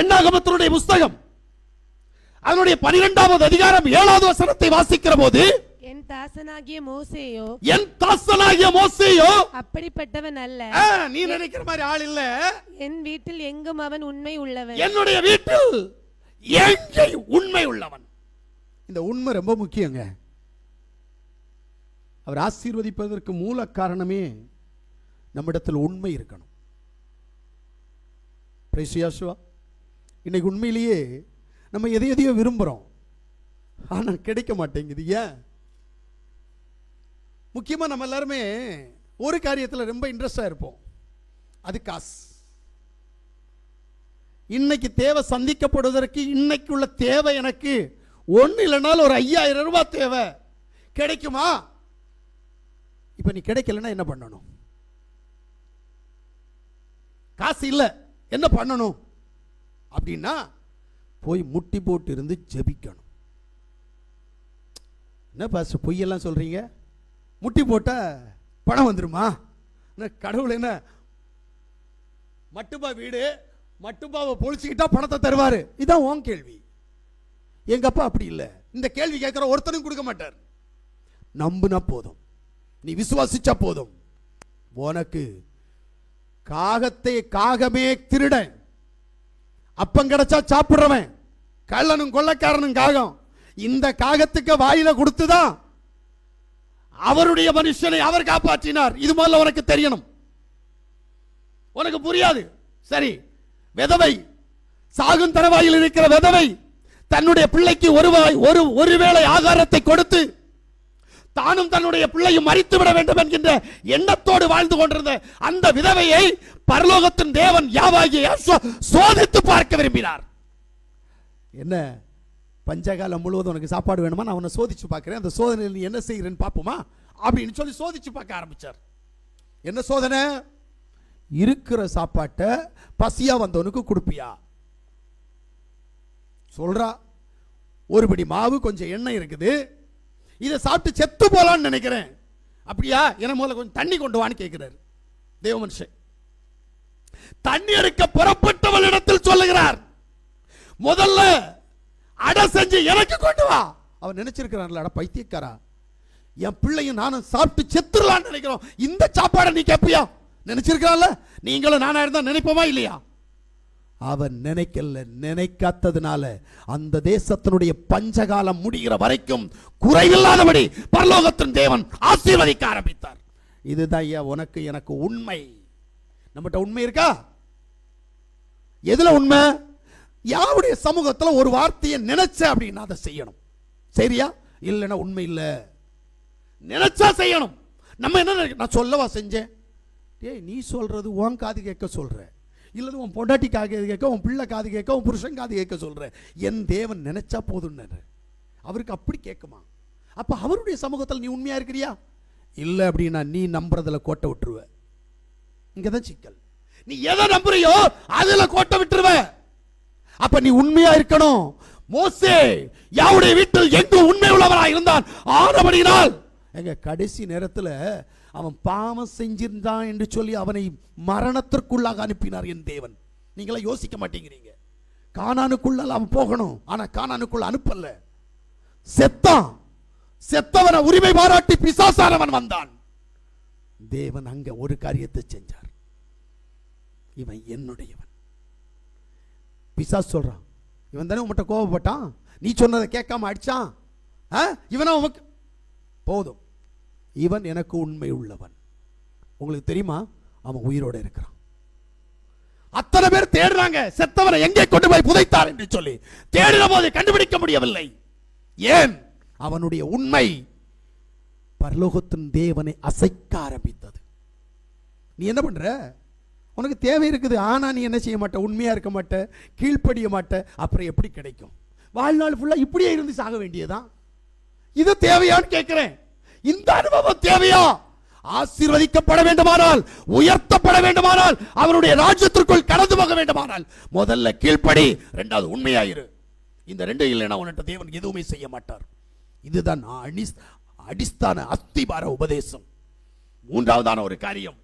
எண்ணாகமத்தினுடைய புஸ்தகம். அதனுடைய பனிரெண்டாவது அதிகாரம் ஏழாவது வசனத்தை வாசிக்கிற போது என் தாசனாகிய மோசேயோ என் தாசனாகிய மோசேயோ அப்படிப்பட்டவன் அல்ல. நீ நினைக்கிற மாதிரி ஆள் இல்ல. என் வீட்டில் எங்கும் அவன் உண்மை உள்ளவன். என்னுடைய வீட்டில் எங்கே உண்மை உள்ளவன்? இந்த உண்மை ரொம்ப முக்கியங்க. அவர் ஆசீர்வதிப்பதற்கு மூல காரணமே நம்மிடத்தில் உண்மை இருக்கணும். பிரேசியாசுவா இன்றைக்கு உண்மையிலேயே நம்ம எதை எதையோ விரும்புகிறோம் ஆனால் கிடைக்க மாட்டேங்குது. ஏன்? முக்கியமாக நம்ம எல்லாருமே ஒரு காரியத்தில் ரொம்ப இன்ட்ரெஸ்டாக இருப்போம். அது காசு. இன்னைக்கு தேவை சந்திக்கப்படுவதற்கு இன்னைக்கு உள்ள தேவை எனக்கு ஒன்று இல்லைனாலும் ஒரு ஐயாயிரம் ரூபாய் தேவை. கிடைக்குமா? இப்போ நீ கிடைக்கலன்னா என்ன பண்ணணும்? காசு இல்லை. என்ன பண்ணணும்? அப்படின்னா போய் முட்டி போட்டு இருந்து ஜெபிக்கணும். என்ன பாஸ் பொய்யெல்லாம் சொல்கிறீங்க முட்டி போட்டால் பணம் வந்துருமா? என்ன கடவுள் என்ன? மட்டுப்பா வீடு மட்டுப்பாவை பொழிச்சுக்கிட்டா பணத்தை தருவார். இதான் உன் கேள்வி. எங்கள் அப்பா அப்படி இல்லை. இந்த கேள்வி கேட்குற ஒருத்தனும் கொடுக்க மாட்டார். நம்புனா போதும். நீ விசுவாசிச்சா போதும். உனக்கு காகத்தை காகமே திருடன். அப்பம் கிடைச்சா சாப்பிட்றவன். கள்ளனும் கொள்ளக்காரனும் காகம். இந்த காகத்துக்கு வாயில கொடுத்துதான் அவருடைய மனுஷனை அவர் காப்பாற்றினார். இது முதல்ல உனக்கு தெரியணும். உனக்கு புரியாது. சரி விதவை. சாகும் தரவாயில் இருக்கிற விதவை தன்னுடைய பிள்ளைக்கு ஒரு வாய்- ஒரு ஒருவேளை ஆகாரத்தை கொடுத்து தானும் தன்னுடைய பிள்ளையும் மறித்து விட வேண்டும் என்கின்ற எண்ணத்தோடு வாழ்ந்து கொண்டிருந்த அந்த விதவையை பரலோகத்தின் தேவன் யாவாகிய சோதித்து பார்க்க விரும்பினார். என்ன? பஞ்சகாலம் முழுவதும் உனக்கு சாப்பாடு வேணுமா? நான் உன்னை சோதிச்சு பார்க்கிறேன். அந்த சோதனையில் நீ என்ன செய்கிறேன்னு பார்ப்போமா? அப்படின்னு சொல்லி சோதிச்சு பார்க்க ஆரம்பிச்சார். என்ன சோதனை? இருக்கிற சாப்பாட்டை பசியா வந்தவனுக்கு கொடுப்பியா? சொல்றா. ஒருபடி மாவு கொஞ்சம் எண்ணெய் இருக்குது. இதை சாப்பிட்டு செத்து போகலான்னு நினைக்கிறேன். அப்படியா? என முதல்ல கொஞ்சம் தண்ணி கொண்டு வான்னு கேட்கிறார். தேவ மனுஷன். தண்ணி எடுக்க புறப்பட்டவளிடத்தில் சொல்லுகிறார் முதல்ல அடை செஞ்சு எனக்கு கொண்டு வா. அவன் நினைச்சிருக்கிறான்ல அட பைத்தியக்காரா என் பிள்ளையும் நானும் சாப்பிட்டு செத்துடலான்னு நினைக்கிறோம். இந்த சாப்பாடை நீ கேட்பியா நினைச்சிருக்கிறான்ல நீங்களும் நானா இருந்தா நினைப்போமா இல்லையா? அவன் நினைக்கல நினைக்காததுனால அந்த தேசத்தினுடைய பஞ்சகாலம் முடிகிற வரைக்கும் குறைவில்லாதபடி பரலோகத்தின் தேவன் ஆசீர்வதிக்க ஆரம்பித்தார். இதுதான் ஐயா உனக்கு எனக்கு உண்மை. நம்மகிட்ட உண்மை இருக்கா? எதுல உண்மை? யாருடைய சமூகத்தில் ஒரு வார்த்தையை நினைச்ச அப்படின்னா அதை செய்யணும். சரியா? இல்லைன்னா உண்மை இல்லை. நினைச்சா செய்யணும். நம்ம என்ன நான் சொல்லவா செஞ்சேன்? ஏய் நீ சொல்றது உன் காது கேட்க சொல்ற. இல்லது உன் பொண்டாட்டி காது கேட்க உன் பிள்ளை காது கேட்க உன் புருஷன் காது கேட்க சொல்கிற என் தேவன் நினைச்சா போதும்னு அவருக்கு அப்படி கேட்குமா? அப்போ அவருடைய சமூகத்தில் நீ உண்மையாக இருக்கிறியா? இல்லை அப்படின்னா நீ நம்புறதுல கோட்டை விட்டுருவ. இங்கதான் சிக்கல். நீ எதை நம்புறியோ அதில் கோட்டை விட்டுருவ. அப்ப நீ உண்மையா இருக்கணும். மோசே யாவுடைய வீட்டில் எங்கு உண்மை உள்ளவராய் இருந்தான்? ஆனபடியினால் எங்க கடைசி நேரத்தில் அவன் பாவம் செஞ்சிருந்தான் என்று சொல்லி அவனை மரணத்திற்குள்ளாக அனுப்பினார் என் தேவன். நீங்களாம் யோசிக்க மாட்டேங்கிறீங்க. கானானுக்குள்ள அவன் போகணும் ஆனால் காணானுக்குள்ள அனுப்பல. செத்தான் செத்தவனை உரிமை பாராட்டி பிசாசானவன் வந்தான். தேவன் அங்க ஒரு காரியத்தை செஞ்சார். இவன் என்னுடையவன். பிசாஸ் சொல்றான் இவன் தானே உன்கிட்ட கோவப்பட்டான் நீ சொன்னதை கேட்காம அடிச்சான்? ஆ? இவனா உமக்கு போதும். இவன் எனக்கு உண்மை உள்ளவன். உங்களுக்கு தெரியுமா? அவன் உயிரோட இருக்கிறான். அத்தனை பேர் தேடுறாங்க. செத்தவரை எங்கே கொண்டு போய் புதைத்தார் என்று சொல்லி. தேடின போது கண்டுபிடிக்க முடியவில்லை. ஏன்? அவனுடைய உண்மை பரலோகத்தின் தேவனை அசைக்க ஆரம்பித்தது. நீ என்ன பண்ற? உனக்கு தேவை இருக்குது. ஆனா நீ என்ன செய்ய மாட்ட? உண்மையா இருக்க மாட்ட? கீழ்ப்படிய மாட்ட? அப்புறம் எப்படி கிடைக்கும்? வாழ்நாள் ஃபுல்லாக இப்படியே இருந்து சாக வேண்டியதான் இது தேவையான்னு கேட்குறேன். இந்த அனுபவம் தேவையா? ஆசீர்வதிக்கப்பட வேண்டுமானால் உயர்த்தப்பட வேண்டுமானால் அவருடைய ராஜ்யத்திற்குள் கடந்து போக வேண்டுமானால் முதல்ல கீழ்ப்படி ரெண்டாவது உண்மையாயிரு. இந்த ரெண்டு இல்லைன்னா உன்னிட்ட தேவன் எதுவுமே செய்ய மாட்டார். இதுதான் அடிஸ் அடிஸ்தான அஸ்திபார உபதேசம். மூன்றாவதான ஒரு காரியம்.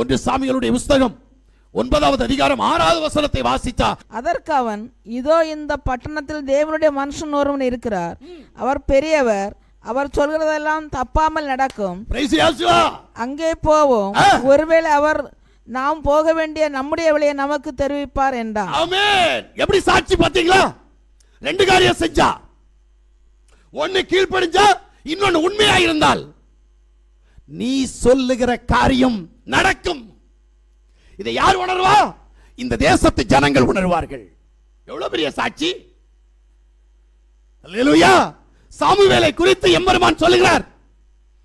ஒன்று சாமிகளுடைய புஸ்தகம். ஒன்பதாவது அதிகாரம் ஆறாவது வசனத்தை வாசித்தா. அதற்கு அவன் இதோ இந்த பட்டணத்தில் தேவனுடைய மனுஷன் ஒருவன் இருக்கிறார். அவர் பெரியவர். அவர் சொல்கிறதெல்லாம் தப்பாமல் நடக்கும். அங்கே போவோம். ஒருவேளை அவர் நாம் போக வேண்டிய நம்முடைய வழியை நமக்கு தெரிவிப்பார் ஆமென் எப்படி சாட்சி பாத்தீங்களா ரெண்டு காரியம் செஞ்சா. ஒன்னு கீழ்ப்படிஞ்சா இன்னொன்னு உண்மையா இருந்தால் நீ சொல்லுகிற காரியம் நடக்கும். இதை யார் உணர்வா? இந்த தேசத்து ஜனங்கள் உணர்வார்கள். எவ்வளவு பெரிய சாட்சி? அல்லேலூயா சாமுவேலை குறித்து எம்பெருமான் சொல்லுகிறார்.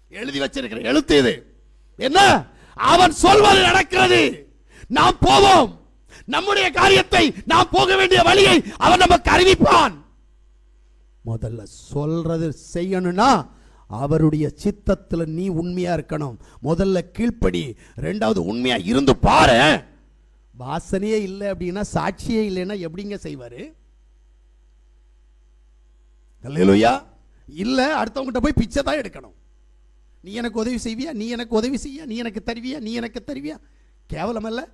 எழுதி வச்சிருக்கிற எழுத்து இது. என்ன? அவன் சொல்வது நடக்கிறது. நாம் போவோம். நம்முடைய காரியத்தை நாம் போக வேண்டிய வழியை அவன் நமக்கு அறிவிப்பான். முதல்ல சொல்றது செய்யணும்னா அவருடைய சித்தத்தில் நீ உண்மையா இருக்கணும். முதல்ல கீழ்ப்படி. ரெண்டாவது உண்மையா இருந்து பாரு. வாசனையே இல்லை அப்படின்னா சாட்சியே இல்லைன்னா எப்படிங்க செய்வாரு? அல்லேலூயா. இல்லை அடுத்தவங்ககிட்ட போய் பிச்சை தான் எடுக்கணும். நீ எனக்கு உதவி செய்வியா? நீ எனக்கு உதவி செய்ய? நீ எனக்கு தருவியா? நீ எனக்கு தருவியா? கேவலம் அல்ல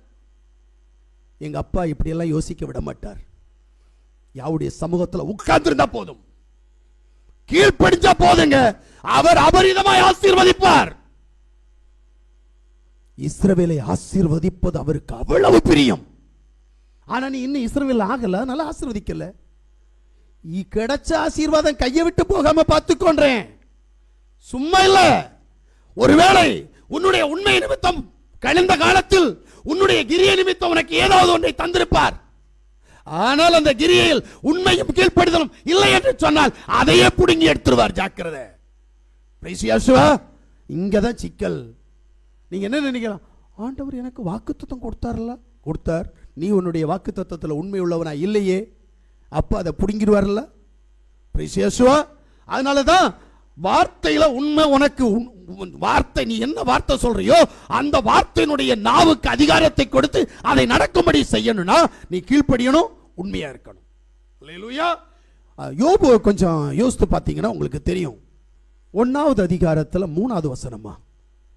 எங்க அப்பா இப்படியெல்லாம் யோசிக்க விட மாட்டார். யாவுடைய சமூகத்தில் உட்கார்ந்துருந்தா போதும். கீழ்ப்படிஞ்சா போதுங்க. அவர் அபரிதமாய் ஆசீர்வதிப்பார். இஸ்ரவேலை ஆசீர்வதிப்பது அவருக்கு அவ்வளவு பிரியம். ஆனா நீ இன்னும் இஸ்ரவேல் ஆகல அதனால ஆசீர்வதிக்கல. கிடைச்ச ஆசீர்வாதம் கையை விட்டு போகாம பார்த்துக்கொண்டேன் சும்மா இல்ல. ஒருவேளை உன்னுடைய உண்மை நிமித்தம் கழிந்த காலத்தில் உன்னுடைய கிரிய நிமித்தம் உனக்கு ஏதாவது ஒன்றை தந்திருப்பார். ஆனால் அந்த கிரியையில் உண்மையும் கீழ்ப்படுதலும் இல்லை என்று சொன்னால் அதையே பிடுங்கி எடுத்துருவார் ஜாக்கிரதை. பிரைஸ் இங்க தான் சிக்கல். நீங்க என்ன நினைக்கலாம்? ஆண்டவர் எனக்கு வாக்குத்தத்தம் கொடுத்தார்ல? கொடுத்தார். நீ உன்னுடைய வாக்குத்தத்தத்தில் உண்மை உள்ளவனா இல்லையே? அப்போ அதை பிடுங்கிடுவார்ல? பிரிசேசுவா அதனால தான் வார்த்தையில் உண்மை உனக்கு உன்- வார்த்தை நீ என்ன வார்த்தை சொல்றியோ அந்த வார்த்தையினுடைய நாவுக்கு அதிகாரத்தை கொடுத்து அதை நடக்கும்படி செய்யணும்னா நீ கீழ்ப்படியணும் உண்மையா இருக்கணும். அல்லேலூயா யோபு கொஞ்சம் யோசித்து பார்த்தீங்கன்னா உங்களுக்கு தெரியும். ஒன்னாவது அதிகாரத்தில் மூணாவது வசனமா?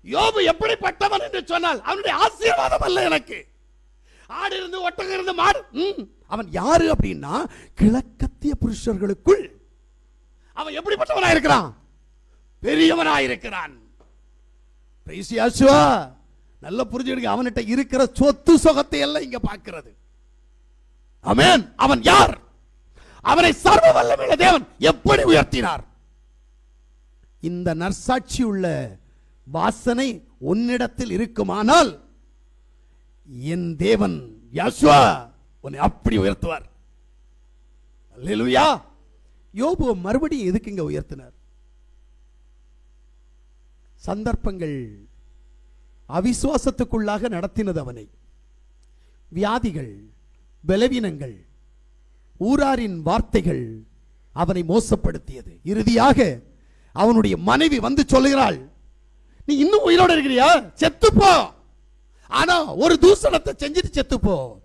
யோபு எப்படிப்பட்டவன் என்று சொன்னால் அவனுடைய ஆசீர்வாதம் அல்ல எனக்கு. ஆடு இருந்து ஒட்டகம் இருந்து மாடு அவன் யாரு அப்படின்னா கிழக்கத்திய புருஷர்களுக்குள். அவன் எப்படிப்பட்டவனா இருக்கிறான்? பெரியவனா இருக்கிறான் நல்ல நல்லா புரிஞ்சுடுங்க அவன்கிட்ட இருக்கிற சொத்து சொகத்தை எல்லாம் இங்க பார்க்கிறது. அமேன் அவன் யார்? அவனை சர்வ வல்லமையில தேவன் எப்படி உயர்த்தினார்? இந்த நற்சாட்சி உள்ள வாசனை உன்னிடத்தில் இருக்குமானால் என் தேவன் யாசுவா உன்னை அப்படி உயர்த்துவார். அல்லேலூயா. யோபு மறுபடியும் எதுக்கு இங்க உயர்த்தினார்? சந்தர்ப்பங்கள் அவிசுவாசத்துக்குள்ளாக நடத்தினது அவனை. வியாதிகள் பலவீனங்கள் ஊராரின் வார்த்தைகள் அவனை மோசப்படுத்தியது. இறுதியாக அவனுடைய மனைவி வந்து சொல்லுகிறாள் நீ இன்னும் உயிரோட இருக்கிறியா? செத்துப்போ ஆனா ஒரு தூசணத்தை செஞ்சுட்டு செத்துப்போ.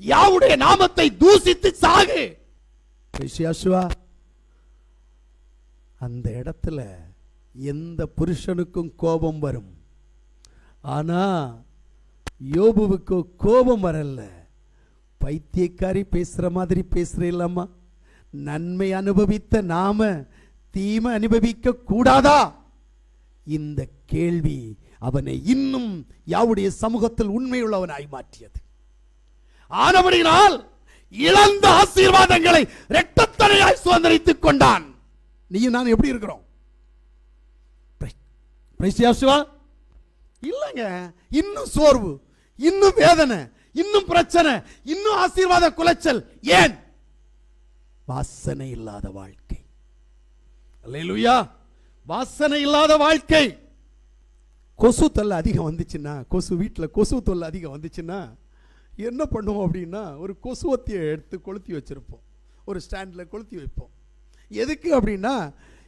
யாவுடைய நாமத்தை தூசித்து சாகு. அந்த இடத்துல எந்த புருஷனுக்கும் கோபம் வரும். ஆனா யோபுவுக்கு கோபம் வரல பைத்தியக்காரி பேசுற மாதிரி பேசுற நன்மை அனுபவித்த நாம தீமை அனுபவிக்க கூடாதா இந்த கேள்வி அவனை இன்னும் யாவுடைய சமூகத்தில் உண்மையுள்ளவனாய் மாற்றியது. ஆனபடியினால் இழந்த ஆசீர்வாதங்களை இரட்டத்தனையாய் சுதந்திரித்துக் கொண்டான். நீயும் நான் எப்படி இருக்கிறோம்? இல்லைங்க. இன்னும் சோர்வு இன்னும் வேதனை இன்னும் பிரச்சனை இன்னும் ஆசீர்வாத குலைச்சல். ஏன்? வாசனை இல்லாத வாழ்க்கை. வாசனை இல்லாத வாழ்க்கை. கொசு தொல்லை அதிகம் வந்துச்சுன்னா கொசு வீட்டில் கொசு தொல்லை அதிகம் வந்துச்சுன்னா என்ன பண்ணுவோம் அப்படின்னா ஒரு கொசுவத்தியை எடுத்து கொளுத்தி வச்சுருப்போம். ஒரு ஸ்டாண்டில் கொளுத்தி வைப்போம். எதுக்கு அப்படின்னா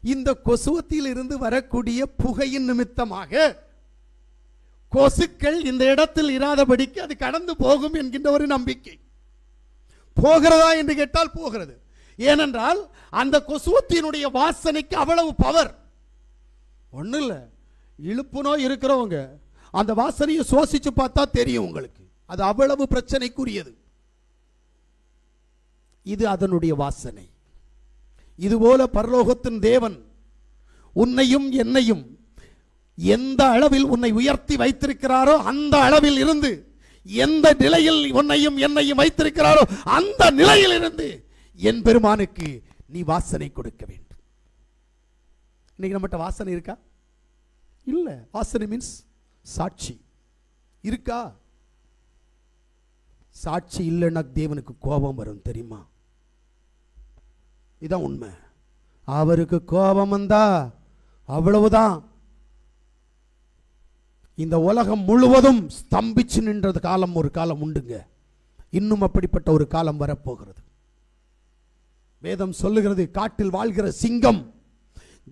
இந்த கொசுவத்தியில் இருந்து வரக்கூடிய புகையின் நிமித்தமாக கொசுக்கள் இந்த இடத்தில் இராதபடிக்கு அது கடந்து போகும் என்கின்ற ஒரு நம்பிக்கை. போகிறதா என்று கேட்டால் போகிறது. ஏனென்றால் அந்த கொசுவத்தினுடைய வாசனைக்கு அவ்வளவு பவர் ஒன்றும் இல்லை இழுப்பு நோய் இருக்கிறவங்க அந்த வாசனையை சுவாசிச்சு பார்த்தா தெரியும் உங்களுக்கு. அது அவ்வளவு பிரச்சனைக்குரியது. இது அதனுடைய வாசனை. இதுபோல பரலோகத்தின் தேவன் உன்னையும் என்னையும் எந்த அளவில் உன்னை உயர்த்தி வைத்திருக்கிறாரோ அந்த அளவில் இருந்து எந்த நிலையில் உன்னையும் என்னையும் வைத்திருக்கிறாரோ அந்த நிலையில் இருந்து என் பெருமானுக்கு நீ வாசனை கொடுக்க வேண்டும். இன்னைக்கு நம்மகிட்ட வாசனை இருக்கா? இல்ல. வாசனை மீன்ஸ் சாட்சி. இருக்கா? சாட்சி இல்லைன்னா தேவனுக்கு கோபம் வரும் தெரியுமா? இதான் உண்மை. அவருக்கு கோபம் வந்தா அவ்வளவுதான். இந்த உலகம் முழுவதும் ஸ்தம்பிச்சு நின்றது காலம் ஒரு காலம் உண்டுங்க. இன்னும் அப்படிப்பட்ட ஒரு காலம் வரப்போகிறது. வேதம் சொல்லுகிறது காட்டில் வாழ்கிற சிங்கம்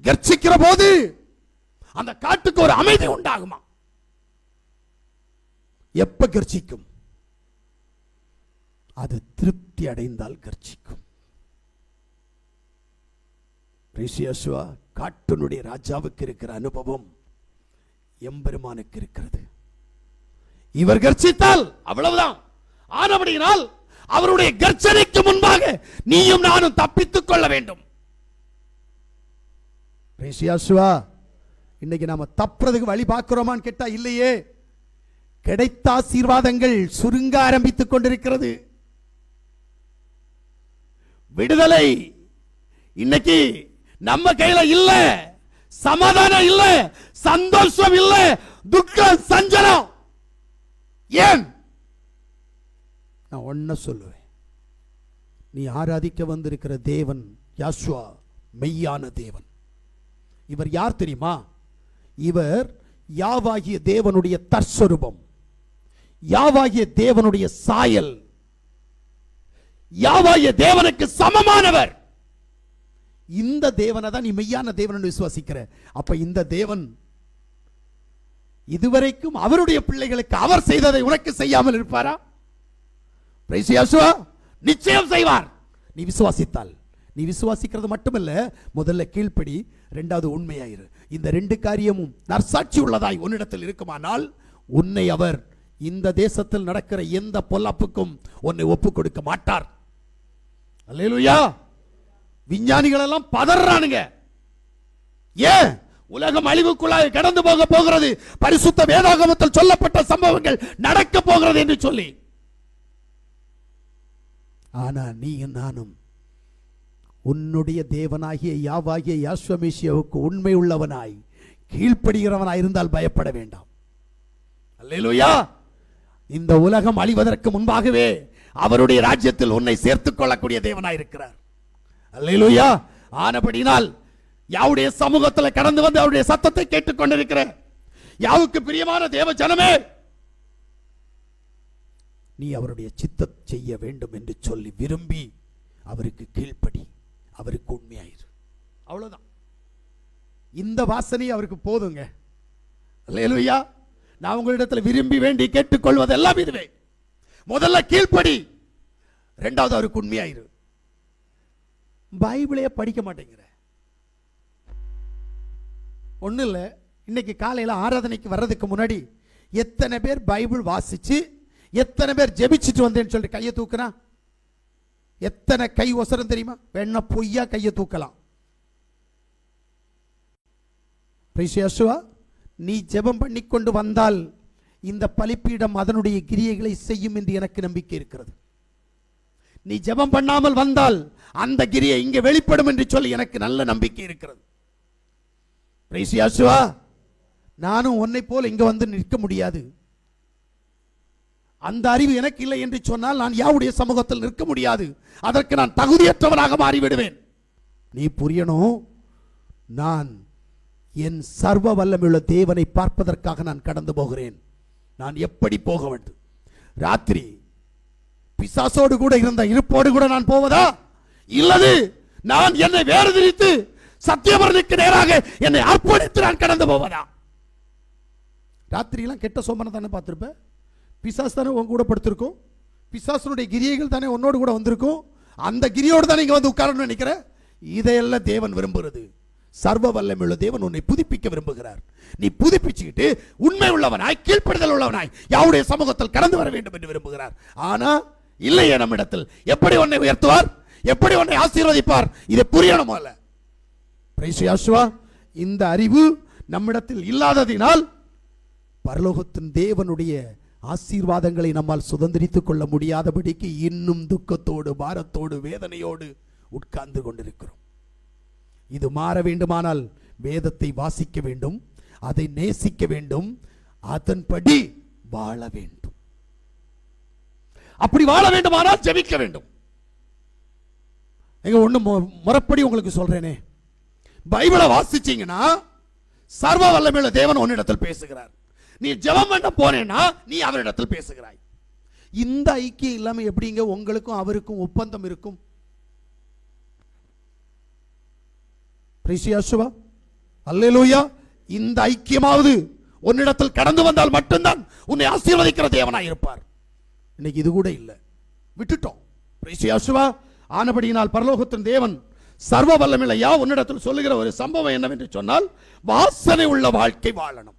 கர்ச்சிக்கிற போது அந்த காட்டுக்கு ஒரு அமைதி உண்டாகுமா? எப்ப கர்ச்சிக்கும்? அது திருப்தி அடைந்தால் கர்ச்சிக்கும். ரிஷியசுவா காட்டினுடைய ராஜாவுக்கு இருக்கிற அனுபவம் எம்பெருமானுக்கு இருக்கிறது. இவர் கர்ச்சித்தால் அவ்வளவுதான். ஆனபடியினால் அவருடைய கர்ச்சனைக்கு முன்பாக நீயும் நானும் தப்பித்துக் கொள்ள வேண்டும். ரிஷியாசுவா இன்னைக்கு நாம் தப்புறதுக்கு வழி பார்க்குறோமான்னு கேட்டா இல்லையே. கிடைத்த ஆசீர்வாதங்கள் சுருங்க ஆரம்பித்துக் கொண்டிருக்கிறது. விடுதலை இன்னைக்கு நம்ம கையில இல்ல. சமாதானம் இல்ல. சந்தோஷம் இல்ல. துக்கம் சஞ்சலம். ஏன்? நான் ஒன்ன சொல்லுவேன். நீ ஆராதிக்க வந்திருக்கிற தேவன் யாஸ்வா மெய்யான தேவன். இவர் யார் தெரியுமா? இவர் யாவாகிய தேவனுடைய தற்சொரூபம் யாவாகிய தேவனுடைய சாயல். யாவாகிய தேவனுக்கு சமமானவர். இந்த தேவனை தான் நீ மெய்யான தேவன் விசுவாசிக்கிற. அப்ப இந்த தேவன் இதுவரைக்கும் அவருடைய பிள்ளைகளுக்கு அவர் செய்ததை உனக்கு செய்யாமல் இருப்பாரா? நிச்சயம் செய்வார். நீ விசுவாசித்தால். நீ விசுவாசிக்கிறது மட்டுமல்ல முதல்ல கீழ்ப்படி ரெண்டாவது உண்மையாயிரு. இந்த ரெண்டு காரியமும் நற்சாட்சி உள்ளதாய் உன்னிடத்தில் இருக்குமானால் உன்னை அவர் இந்த தேசத்தில் நடக்கிற எந்த பொல்லாப்புக்கும் உன்னை ஒப்பு கொடுக்க மாட்டார். அல்லேலுயா! விஞ்ஞானிகள் எல்லாம் பதறானுங்க. ஏன்? உலகம் அழிவுக்குள்ளாக கடந்து போக போகிறது. பரிசுத்த வேதாகமத்தில் சொல்லப்பட்ட சம்பவங்கள் நடக்க போகிறது என்று சொல்லி. ஆனா நீயும் நானும் உன்னுடைய தேவனாகிய யாவாகிய யாஸ்வமேசியாவுக்கு உண்மை உள்ளவனாய் கீழ்ப்படுகிறவனாய் இருந்தால் பயப்பட வேண்டாம். அல்லேலூயா! இந்த உலகம் அழிவதற்கு முன்பாகவே அவருடைய ராஜ்யத்தில் உன்னை சேர்த்துக் கொள்ளக்கூடிய தேவனாய் இருக்கிறார். அல்லேலூயா! ஆனபடினால் யாவுடைய சமூகத்தில் கடந்து வந்து அவருடைய சத்தத்தை கேட்டுக்கொண்டிருக்கிற யாவுக்கு பிரியமான தேவ ஜனமே நீ அவருடைய சித்த செய்ய வேண்டும் என்று சொல்லி விரும்பி அவருக்கு கீழ்ப்படி. அவருக்கு உண்மையாயிரு. அவ்வளவுதான். இந்த வாசனை அவருக்கு போதுங்க. அல்லேலூயா. நான் உங்களிடத்தில் விரும்பி வேண்டி கேட்டுக்கொள்வதெல்லாம் இதுவே. முதல்ல கீழ்ப்படி. ரெண்டாவது அவருக்கு உண்மையாயிரு. பைபிளையே படிக்க மாட்டேங்கிற. ஒன்றும் இல்லை. இன்னைக்கு காலையில் ஆராதனைக்கு வர்றதுக்கு முன்னாடி எத்தனை பேர் பைபிள் வாசிச்சு எத்தனை பேர் ஜெபிச்சுட்டு வந்தேன்னு சொல்லிட்டு கையை தூக்குனா எத்தனை கை ஒசரம் தெரியுமா? வேணா பொய்யா கையை தூக்கலாம். பிரிசியாசுவா நீ ஜெபம் பண்ணி கொண்டு வந்தால் இந்த பலிப்பீடம் அதனுடைய கிரியைகளை செய்யும் என்று எனக்கு நம்பிக்கை இருக்கிறது. நீ ஜெபம் பண்ணாமல் வந்தால் அந்த கிரியை இங்கே வெளிப்படும் என்று சொல்லி எனக்கு நல்ல நம்பிக்கை இருக்கிறது. பிரைசியாசுவா நானும் உன்னை போல் இங்க வந்து நிற்க முடியாது. அந்த அறிவு எனக்கு இல்லை என்று சொன்னால் நான் யாவுடைய சமூகத்தில் நிற்க முடியாது. அதற்கு நான் தகுதியற்றவனாக மாறிவிடுவேன். நீ புரியணும் நான் என் சர்வ வல்லமையுள்ள தேவனை பார்ப்பதற்காக நான் கடந்து போகிறேன். நான் எப்படி போக வேண்டும்? ராத்திரி பிசாசோடு கூட இருந்த இருப்போடு கூட நான் போவதா? இல்லது நான் என்னை வேறு திரித்து சத்தியபரனுக்கு நேராக என்னை அர்ப்பணித்து நான் கடந்து போவதா? ராத்திரியெல்லாம் கெட்ட சோமனை தானே பார்த்துருப்பேன் பிசாஸ் தானே உன் கூட படுத்திருக்கும்? பிசாசனுடைய கிரியைகள் தானே உன்னோடு கூட வந்திருக்கும்? அந்த கிரியோடு தானே இங்கே வந்து உட்காரணும்னு நினைக்கிற? இதையெல்லாம் தேவன் விரும்புகிறது. சர்வ வல்லமையுள்ள தேவன் உன்னை புதுப்பிக்க விரும்புகிறார். நீ புதுப்பிச்சுக்கிட்டு உண்மை உள்ளவனாய் கீழ்ப்படுதல் உள்ளவனாய் யாருடைய சமூகத்தில் கடந்து வர வேண்டும் என்று விரும்புகிறார். ஆனா இல்லையே நம்மிடத்தில். எப்படி உன்னை உயர்த்துவார்? எப்படி உன்னை ஆசீர்வதிப்பார்? இதை புரியணும் அல்ல பிரைஸ் யாசுவா இந்த அறிவு நம்மிடத்தில் இல்லாததினால் பரலோகத்தின் தேவனுடைய ஆசீர்வாதங்களை நம்மால் சுதந்திரித்துக் கொள்ள முடியாதபடிக்கு இன்னும் துக்கத்தோடு பாரத்தோடு வேதனையோடு உட்கார்ந்து கொண்டிருக்கிறோம். இது மாற வேண்டுமானால் வேதத்தை வாசிக்க வேண்டும் அதை நேசிக்க வேண்டும் அதன்படி வாழ வேண்டும். அப்படி வாழ வேண்டுமானால் ஜெபிக்க வேண்டும். எங்க ஒண்ணு முறப்படி உங்களுக்கு சொல்றேனே. பைபிளை வாசிச்சீங்கன்னா சர்வ வல்லமையுள்ள தேவன் உன்னிடத்தில் பேசுகிறார். நீ ஜெபம் பண்ண போனேன்னா நீ அவரிடத்தில் பேசுகிறாய். இந்த ஐக்கியம் இல்லாமல் எப்படிங்க உங்களுக்கும் அவருக்கும் ஒப்பந்தம் இருக்கும்? பிரிசியாசுவா அல்லேலூயா இந்த ஐக்கியமாவது உன்னிடத்தில் கடந்து வந்தால் மட்டும்தான் உன்னை ஆசீர்வதிக்கிற தேவனாய் இருப்பார். இன்னைக்கு இது கூட இல்லை. விட்டுட்டோம். பிரிசியாசுவா ஆனபடியினால் பரலோகத்தின் தேவன் சர்வ வல்லமில்லையா உன்னிடத்தில் சொல்லுகிற ஒரு சம்பவம் என்னவென்று சொன்னால் வாசனை உள்ள வாழ்க்கை வாழணும்.